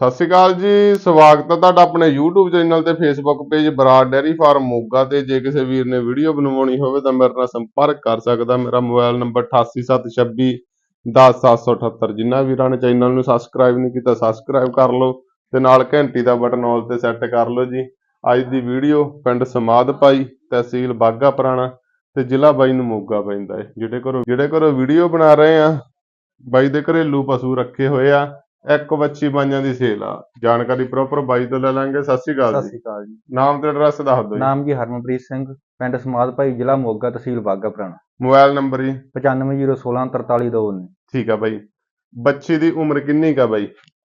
ਸਤਿ ਸ਼੍ਰੀ ਅਕਾਲ ਜੀ, ਸਵਾਗਤ ਹੈ ਤੁਹਾਡਾ ਆਪਣੇ YouTube ਚੈਨਲ ਤੇ Facebook page Brar dairy farm Moga ਤੇ। ਜੇ ਕਿਸੇ ਵੀਰ ਨੇ ਵੀਡੀਓ ਬਣਵਾਉਣੀ ਹੋਵੇ ਤਾਂ ਮੇਰੇ ਨਾਲ ਸੰਪਰਕ ਕਰ ਸਕਦਾ ਮੇਰਾ ਮੋਬਾਈਲ ਨੰਬਰ 8876 10778 ਜਿਨ੍ਹਾਂ ਵੀਰਾਂ ਨੇ ਚੈਨਲ ਨੂੰ ਸਬਸਕ੍ਰਾਈਬ ਨਹੀਂ ਕੀਤਾ ਸਬਸਕ੍ਰਾਈਬ ਕਰ ਲਓ ਤੇ ਨਾਲ ਘੰਟੀ ਦਾ ਬਟਨ ਆਲ ਤੇ ਸੈੱਟ ਕਰ ਲਓ ਜੀ। ਅੱਜ ਦੀ ਵੀਡੀਓ ਪਿੰਡ ਸਮਾਦ ਪਾਈ, ਤਹਿਸੀਲ ਬਾਗਾ ਪੁਰਾਣਾ ਤੇ ਜ਼ਿਲ੍ਹਾ ਬਾਈ ਨੂੰ ਮੋਗਾ ਪੈਂਦਾ ਹੈ। ਜਿਹੜੇ ਘਰੋਂ ਜਿਹੜੇ ਘਰੋਂ ਵੀਡੀਓ ਬਣਾ ਰਹੇ ਆ, ਬਾਈ ਦੇ ਘਰੇਲੂ ਪਸ਼ੂ ਰੱਖੇ ਹੋਏ ਆ। ਇੱਕ ਵੱਛੀ ਬਾਈਆਂ ਦੀ ਸੇਲ ਆ। ਜਾਣਕਾਰੀ ਪ੍ਰੋਪਰ ਬਾਈ ਤੋਂ ਲੈ ਲਾਂਗੇ। ਸਤਿ ਸ਼੍ਰੀ ਅਕਾਲ ਸਤਿ ਜੀ ਸ਼੍ਰੀ ਅਕਾਲ ਜੀ। ਨਾਮ ਤੇ ਐਡਰੈਸ ਦੱਸ ਦਿਓ ਜੀ। ਨਾਮ ਜੀ ਹਰਮਨਪ੍ਰੀਤ ਸਿੰਘ ਪਿੰਡ ਸਮਾਦ ਭਾਈ ਜ਼ਿਲ੍ਹਾ ਮੋਗਾ ਤਹਿਸੀਲ ਬਾਗਾ ਪੁਰਾਣਾ। ਮੋਬਾਈਲ ਨੰਬਰ ਜੀ। 9501643219 ਠੀਕ ਆ ਬਾਈ। ਬੱਚੀ ਦੀ ਉਮਰ ਕਿੰਨੀ ਕਾ ਬਾਈ?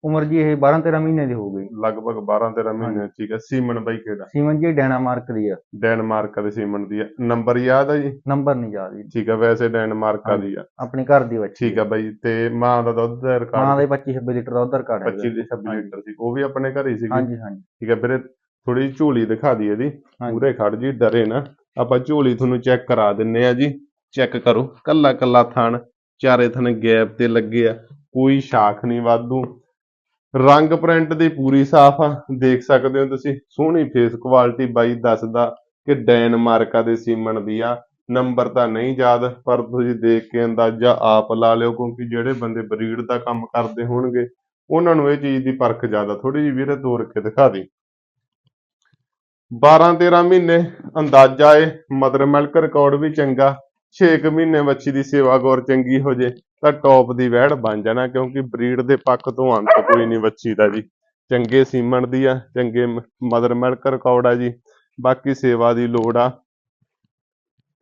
ਉਮਰ ਜੀ ਇਹ 12 13 ਮਹੀਨੇ ਦੀ ਹੋ ਗਈ। ਲਗਭਗ 12 13 ਮਹੀਨੇ ਠੀਕ ਆ ਸੀਮਨ ਬਾਈ ਕਿਹੜਾ? ਸੀਮਨ ਜੀ ਡੈਨਾਮਾਰਕ ਦੀ ਆ। ਡੈਨਮਾਰਕ ਦੇ ਸੀਮਨ ਦੀ ਆ। ਨੰਬਰ ਯਾਦ ਆ ਜੀ? ਨੰਬਰ ਨਹੀਂ ਯਾਦ ਜੀ। ਠੀਕ ਆ ਵੈਸੇ ਡੈਨਮਾਰਕ ਦੀ ਆ। ਆਪਣੇ ਘਰ ਦੀ ਬੱਚੀ। ਠੀਕ ਆ ਬਾਈ ਤੇ ਮਾਂ ਦਾ ਦੁੱਧ ਦਾ ਮਾਂ ਰਿਕਾਰਡ ਦੇ 25 26 ਲੀਟਰ ਦਾ ਉਧਰ ਘੜ 25 ਦੇ 26 ਲੀਟਰ ਸੀ। ਉਹ ਵੀ ਆਪਣੇ ਘਰ ਹੀ ਸੀਗੀ। ਹਾਂਜੀ ਹਾਂਜੀ। ਠੀਕ ਆ ਵੀਰੇ ਥੋੜੀ ਝੋਲੀ ਦਿਖਾ ਦੀ ਇਹਦੀ। ਹਾਂਜੀ। ਪੂਰੇ ਖੜ ਜੀ ਡਰੇ ਨਾ। ਆਪਾਂ ਝੋਲੀ ਤੁਹਾਨੂੰ ਚੈੱਕ ਕਰਾ ਦਿੰਨੇ ਆ ਜੀ। ਚੈੱਕ ਕਰੋ। ਕੱਲਾ ਕੱਲਾ ਥਣ ਚਾਰੇ ਥਣ ਗੈਪ ਤੇ ਲੱਗੇ ਆ। ਕੋਈ ਸ਼ਾਖ ਨਹੀਂ ਵਾਧੂ। ਰੰਗ ਪ੍ਰਿੰਟ ਦੀ ਪੂਰੀ ਸਾਫ਼ ਆ, ਦੇਖ ਸਕਦੇ ਹੋ ਤੁਸੀਂ, ਸੋਹਣੀ ਫੇਸ ਕੁਆਲਿਟੀ ਬਾਈ ਦੱਸਦਾ ਕਿ ਡੈਨਮਾਰਕਾ ਦੇ ਸੀਮਨ ਦੀ ਆ। ਨੰਬਰ ਤਾਂ ਨਹੀਂ ਯਾਦ, ਪਰ ਤੁਸੀਂ ਦੇਖ ਕੇ ਅੰਦਾਜ਼ਾ ਆਪ ਲਾ ਲਿਓ, ਕਿਉਂਕਿ ਜਿਹੜੇ ਬੰਦੇ ਬਰੀਡ ਦਾ ਕੰਮ ਕਰਦੇ ਹੋਣਗੇ, ਉਹਨਾਂ ਨੂੰ ਇਹ ਚੀਜ਼ ਦੀ ਪਰਖ ਜ਼ਿਆਦਾ ਥੋੜੀ ਜਿਹੀ ਵੀਰੇ ਤੋਰ ਕੇ ਦਿਖਾ ਦੇ। 12 13 ਮਹੀਨੇ, ਅੰਦਾਜ਼ਾ ਏ, ਮਦਰ ਮਿਲਕ ਰਿਕਾਰਡ ਵੀ ਚੰਗਾ 6 ਮਹੀਨੇ ਬੱਚੀ ਦੀ ਸੇਵਾ ਗੌਰ ਚੰਗੀ ਹੋ ਜੇ। ਤਾਂ ਟੌਪ ਦੀ ਵਹਿੜ ਬਣ ਜਾਣਾ ਕਿਉਂਕਿ ਬਰੀਡ ਦੇ ਪੱਖ ਤੋਂ ਅੰਤ ਕੋਈ ਨਹੀਂ ਬੱਚੀ ਦਾ ਜੀ। ਚੰਗੇ ਸੀਮਨ ਦੀ ਆ ਚੰਗੇ ਮਦਰ ਮਿਲਕ ਰਿਕਾਰਡ ਆ ਜੀ। ਬਾਕੀ ਸੇਵਾ ਦੀ ਲੋੜ ਆ।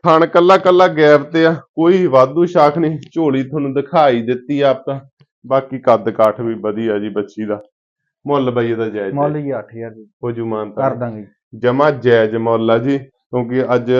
ਥਣ ਕੱਲਾ ਕੱਲਾ ਗੈਪ ਤੇ ਆ ਕੋਈ ਵਾਧੂ ਸ਼ਾਖ ਨਹੀਂ। ਝੋਲੀ ਤੁਹਾਨੂੰ ਦਿਖਾਈ ਦਿੱਤੀ ਆ ਆਪਾਂ। ਬਾਕੀ ਕੱਦ ਕਾਠ ਵੀ ਵਧੀਆ ਜੀ ਬੱਚੀ ਦਾ। ਮੁੱਲ ਬਈ ਇਹਦਾ ਜਾਇਜ਼ ਮੁੱਲ ਜੀ 8000 ਜੀ। ਹੋ ਜੂ ਮਾਨਤਾ ਕਰ ਦਾਂਗੇ। ਜਮਾ ਜਾਇਜ਼ ਮੁੱਲ ਆ ਜੀ ਕਿਉਂਕਿ ਅੱਜ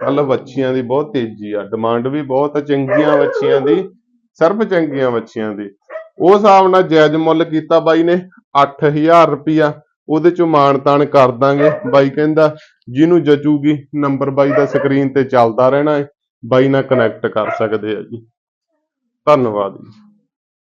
ਕੱਲ ਵੱਛੀਆਂ ਦੀ ਬਹੁਤ ਤੇਜ਼ੀ ਆ। ਡਿਮਾਂਡ ਵੀ ਬਹੁਤ ਆ ਚੰਗੀਆਂ ਵੱਛੀਆਂ ਦੀ। ਸਰਬ ਚੰਗੀਆਂ ਵੱਛੀਆਂ ਦੀ। ਉਹ ਹਿਸਾਬ ਨਾਲ ਜਾਇਜ਼ ਮੁੱਲ ਕੀਤਾ ਬਾਈ ਨੇ 8000 ਰੁਪਿਆ ਉਹਦੇ ਚੋਂ ਮਾਣ ਤਾਣ ਕਰ ਦਾਂਗੇ। ਬਾਈ ਕਹਿੰਦਾ, ਜਿਹਨੂੰ ਜਚੂਗੀ ਨੰਬਰ ਬਾਈ ਦਾ ਸਕਰੀਨ ਤੇ ਚੱਲਦਾ ਰਹਿਣਾ ਹੈ ਬਾਈ ਨਾਲ ਕਨੈਕਟ ਕਰ ਸਕਦੇ ਆ ਜੀ। ਧੰਨਵਾਦ ਜੀ।